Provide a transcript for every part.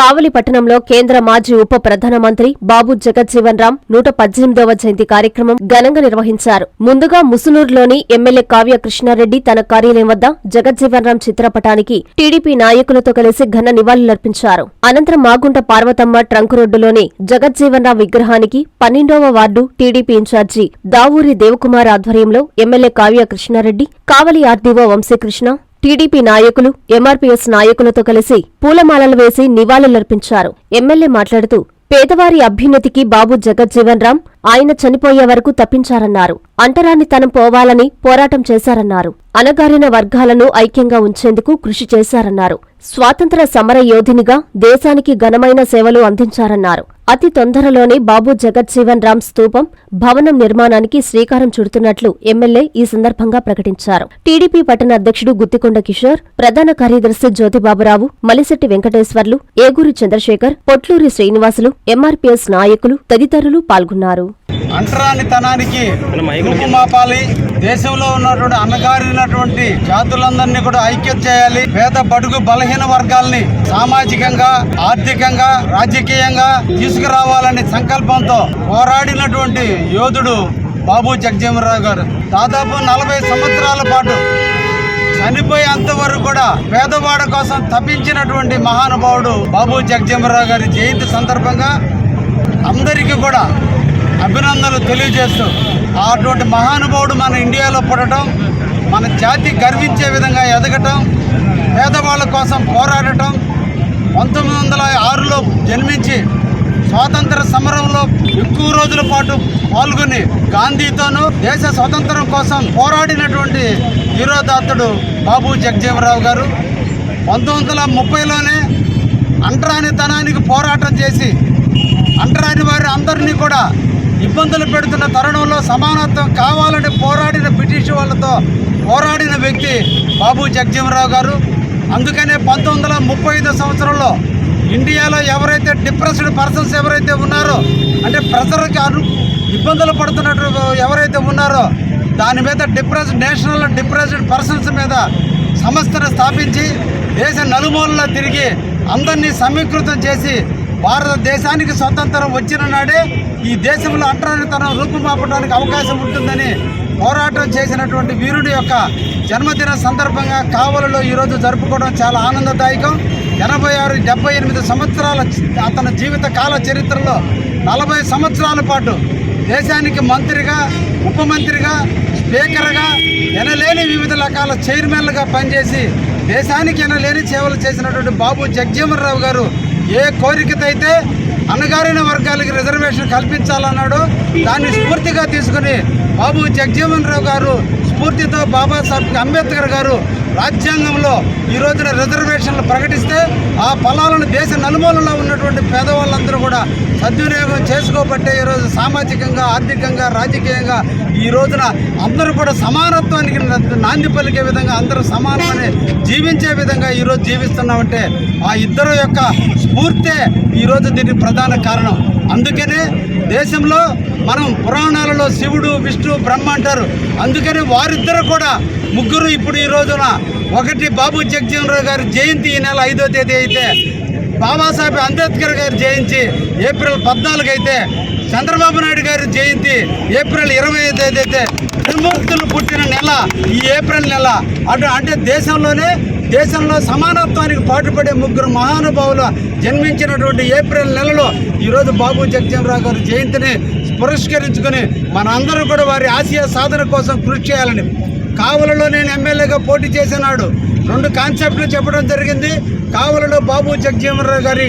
కావలి పట్టణంలో కేంద్ర మాజీ ఉప ప్రధానమంత్రి బాబు జగజ్జీవన్ రామ్ నూట పద్దెనిమిదవ జయంతి కార్యక్రమం ఘనంగా నిర్వహించారు. ముందుగా ముసునూరులోని ఎమ్మెల్యే కావ్య కృష్ణారెడ్డి తన కార్యాలయం వద్ద జగజ్జీవన్ రామ్ చిత్రపటానికి టీడీపీ నాయకులతో కలిసి ఘన నివాళులర్పించారు. అనంతరం మాగుంట పార్వతమ్మ ట్రంక్ రోడ్డులోని జగజ్జీవన్ రామ్ విగ్రహానికి పన్నెండవ ward TDP incharge Davuri Devakumar ఆధ్వర్యంలో MLA Kavya Krishna Reddy Kavali RDO Vamsikrishna TDP నాయకులు ఎంఆర్పీఎస్ నాయకులతో కలిసి పూలమాలలు వేసి నివాళులర్పించారు. ఎమ్మెల్యే మాట్లాడుతూ పేదవారి అభ్యున్నతికి బాబు జగజ్జీవన్ రామ్ ఆయన చనిపోయే వరకు తప్పించారన్నారు. అంటరానితనం పోవాలని పోరాటం చేశారన్నారు. అణగారిన వర్గాలను ఐక్యంగా ఉంచేందుకు కృషి చేశారన్నారు. స్వాతంత్ర సమర యోధినిగా దేశానికి ఘనమైన సేవలు అందించారన్నారు. అతి తొందరలోనే బాబు జగజ్జీవన్ రామ్ స్తూపం భవనం నిర్మాణానికి శ్రీకారం చుడుతున్నట్లు ఎమ్మెల్యే ఈ సందర్భంగా ప్రకటించారు. టీడీపీ పట్టణ అధ్యక్షుడు గుత్తికొండ కిషోర్ ప్రధాన కార్యదర్శి జ్యోతిబాబురావు మలిశెట్టి వెంకటేశ్వర్లు ఏగూరి చంద్రశేఖర్ పొట్లూరి శ్రీనివాసులు ఎంఆర్పీఎస్ నాయకులు తదితరులు పాల్గొన్నారు. అంటరానితనానికి రూపుమాపాలి దేశంలో ఉన్నటువంటి అన్నగారినటువంటి జాతులందరినీ కూడా ఐక్యత చేయాలి. పేద బడుగు బలహీన వర్గాల్ని సామాజికంగా ఆర్థికంగా రాజకీయంగా తీసుకురావాలనే సంకల్పంతో పోరాడినటువంటి యోధుడు బాబు జగజీవనరావు గారు. దాదాపు నలభై సంవత్సరాల పాటు చనిపోయేంత వరకు కూడా పేదవాడ కోసం తప్పించినటువంటి మహానుభావుడు బాబు జగజీవనరావు గారి జయంతి సందర్భంగా అందరికీ కూడా అభినందనలు తెలియజేస్తూ అటువంటి మహానుభావుడు మన ఇండియాలో పుట్టడం మన జాతి గర్వించే విధంగా ఎదగటం పేదవాళ్ళ కోసం పోరాడటం పంతొమ్మిది వందల ఆరులో జన్మించి స్వాతంత్ర సమరంలో ఎక్కువ రోజుల పాటు పాల్గొని గాంధీతోనూ దేశ స్వాతంత్రం కోసం పోరాడినటువంటి హీరోదాత్తుడు బాబు జగజీవరావు గారు. పంతొమ్మిది వందల ముప్పైలోనే అంటరానితనానికి పోరాటం చేసి అంటరాని వారి అందరినీ కూడా ఇబ్బందులు పెడుతున్న తరుణంలో సమానత్వం కావాలని పోరాడిన బ్రిటిష్ వాళ్ళతో పోరాడిన వ్యక్తి బాబు జగజీవనరావు గారు. అందుకనే పంతొమ్మిది వందల ముప్పై ఐదో సంవత్సరంలో ఇండియాలో ఎవరైతే డిప్రెస్డ్ పర్సన్స్ ఎవరైతే ఉన్నారో అంటే ప్రజలకు అను ఇబ్బందులు పడుతున్నట్టు ఎవరైతే ఉన్నారో దాని మీద డిప్రెస్ నేషనల్ డిప్రెస్డ్ పర్సన్స్ మీద సంస్థను స్థాపించి దేశ నలుమూలలా తిరిగి అందరినీ సమీకృతం చేసి భారతదేశానికి స్వతంత్రం వచ్చిన నాడే ఈ దేశంలో అంటరానితనం రూపుమాపడానికి అవకాశం ఉంటుందని పోరాటం చేసినటువంటి వీరుడి యొక్క జన్మదిన సందర్భంగా కావలలో ఈరోజు జరుపుకోవడం చాలా ఆనందదాయకం. ఎనభై ఆరు డెబ్బై ఎనిమిది సంవత్సరాల అతని జీవిత కాల చరిత్రలో నలభై సంవత్సరాల పాటు దేశానికి మంత్రిగా ఉప మంత్రిగా స్పీకర్గా ఎనలేని వివిధ రకాల చైర్మన్లుగా పనిచేసి దేశానికి ఎనలేని సేవలు చేసినటువంటి బాబు జగజీవనరావు గారు ఏ కోరికతైతే అణగారిన అన్నగారిన వర్గాలకి రిజర్వేషన్ కల్పించాలన్నాడు దాన్ని స్ఫూర్తిగా తీసుకుని బాబు జగజీవన్ రావు గారు స్ఫూర్తితో బాబాసాహెబ్ అంబేద్కర్ గారు రాజ్యాంగంలో ఈ రోజున రిజర్వేషన్లు ప్రకటిస్తే ఆ ఫలాలను దేశ నలుమూలలో ఉన్నటువంటి పేదవాళ్ళందరూ కూడా సద్వినియోగం చేసుకోబట్టే ఈరోజు సామాజికంగా ఆర్థికంగా రాజకీయంగా ఈ రోజున అందరూ కూడా సమానత్వానికి నాంది పలికే విధంగా అందరూ సమానమని జీవించే విధంగా ఈరోజు జీవిస్తున్నామంటే ఆ ఇద్దరు యొక్క స్ఫూర్తే ఈరోజు దీనికి ప్రధాన కారణం. అందుకనే దేశంలో మనం పురాణాలలో శివుడు విష్ణు బ్రహ్మ అంటారు. అందుకని వారిద్దరు కూడా ముగ్గురు ఇప్పుడు ఈ రోజున ఒకటి బాబు జగజీవనరావు గారి జయంతి ఈ నెల ఐదో తేదీ అయితే బాబాసాహెబ్ అంబేద్కర్ గారి జయంతి ఏప్రిల్ పద్నాలుగు అయితే చంద్రబాబు నాయుడు గారి జయంతి ఏప్రిల్ ఇరవై ఐదు అయితే త్రిమూర్తులు పుట్టిన నెల ఈ ఏప్రిల్ నెల. అటు అంటే దేశంలోనే దేశంలో సమానత్వానికి పాటుపడే ముగ్గురు మహానుభావులు జన్మించినటువంటి ఏప్రిల్ నెలలో ఈరోజు బాబు జగజీవనరావు గారి జయంతిని పురస్కరించుకొని మనందరూ కూడా వారి ఆశయ సాధన కోసం కృషి చేయాలని. కావలలో నేను ఎమ్మెల్యేగా పోటీ చేసినాడు. రెండు కాన్సెప్ట్లు చెప్పడం జరిగింది. కావలలో బాబు జగజీవనరావు గారి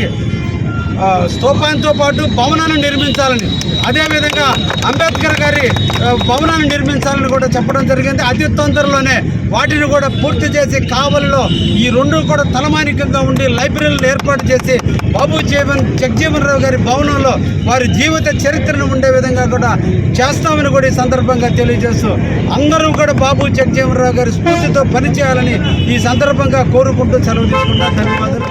స్తూపాంతో పాటు భవనాన్ని నిర్మించాలని అదేవిధంగా అంబేద్కర్ గారి భవనాన్ని నిర్మించాలని కూడా చెప్పడం జరిగింది. అతి తొందరలోనే వాటిని కూడా పూర్తి చేసి కావలిలో ఈ రెండు కూడా తలమానికంగా ఉండి లైబ్రరీలు ఏర్పాటు చేసి బాబు జీవన్ జగజీవన్ రావు గారి భవనంలో వారి జీవిత చరిత్రను ఉండే విధంగా కూడా చేస్తామని కూడా ఈ సందర్భంగా తెలియజేస్తూ అందరూ కూడా బాబు జగజీవన్ రావు గారి స్ఫూర్తితో పనిచేయాలని ఈ సందర్భంగా కోరుకుంటూ సెలవు తీసుకుంటారు ధన్యవాదాలు.